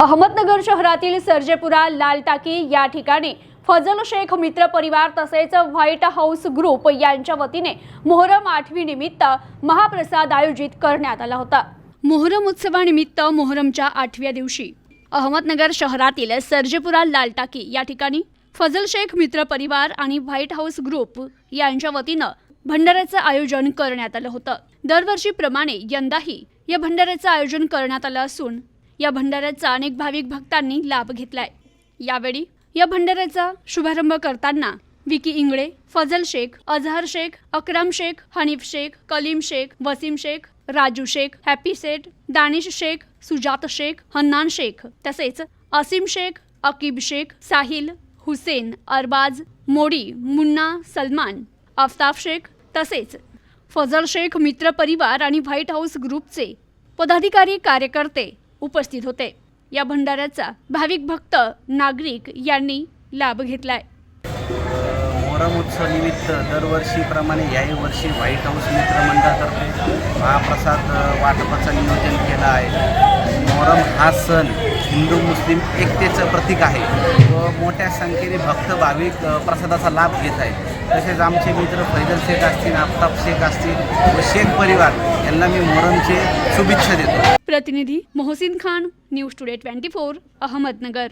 अहमदनगर शहरातील सर्जेपुरा लाल टाकी या ठिकाणी फजल शेख मित्र परिवार तसेच व्हाईट हाऊस ग्रुप यांच्या वतीने मोहरम आठवी निमित्त महाप्रसाद आयोजित करण्यात आला होता. मोहरम उत्सवानिमित्त मोहरमच्या आठव्या दिवशी अहमदनगर शहरातील सर्जेपुरा लाल टाकी या ठिकाणी फजल शेख मित्र परिवार आणि व्हाईट हाऊस ग्रुप यांच्या वतीनं भंडाऱ्याचं आयोजन करण्यात आलं होतं. दरवर्षीप्रमाणे यंदाही या भंडाऱ्याचं आयोजन करण्यात आलं असून या भंडाऱ्याचा अनेक भाविक भक्तांनी लाभ घेतलाय. यावेळी या भंडाऱ्याचा शुभारंभ करताना विकी इंगळे फजल शेख अझहर शेख अकरम शेख हनीफ शेख कलीम शेख वसीम शेख राजू शेख हॅपी सेठ दानिश शेख सुजात शेख हन्नान शेख तसेच असीम शेख अकीब शेख साहिल हुसेन अरबाज मोडी मुन्ना सलमान आफताब शेख तसेच फजल शेख मित्र परिवार आणि व्हाईट हाऊस ग्रुपचे पदाधिकारी कार्यकर्ते उपस्थित होते. या भंडाऱ्याचा भाविक भक्त नागरिक यांनी लाभ घेतलाय. मोहरम उत्सव दरवर्षीप्रमाणे याही वर्षी व्हाईट हाऊस मित्रमंडळातर्फे महाप्रसाद वाटपाचं नियोजन केलं आहे. मोहरम हा सण हिंदू मुस्लिम एकतेचं प्रतीक आहे. मोठ्या संख्येने भक्त भाविक प्रसादाचा लाभ घेत आहे तसेच आमचे मित्र फैजल शेख असतील आफताब शेख असतील व शेख परिवार यांना मी मोहरमचे शुभेच्छा देतो. प्रतिनिधी Mohsin Khan news today twenty four Ahmednagar.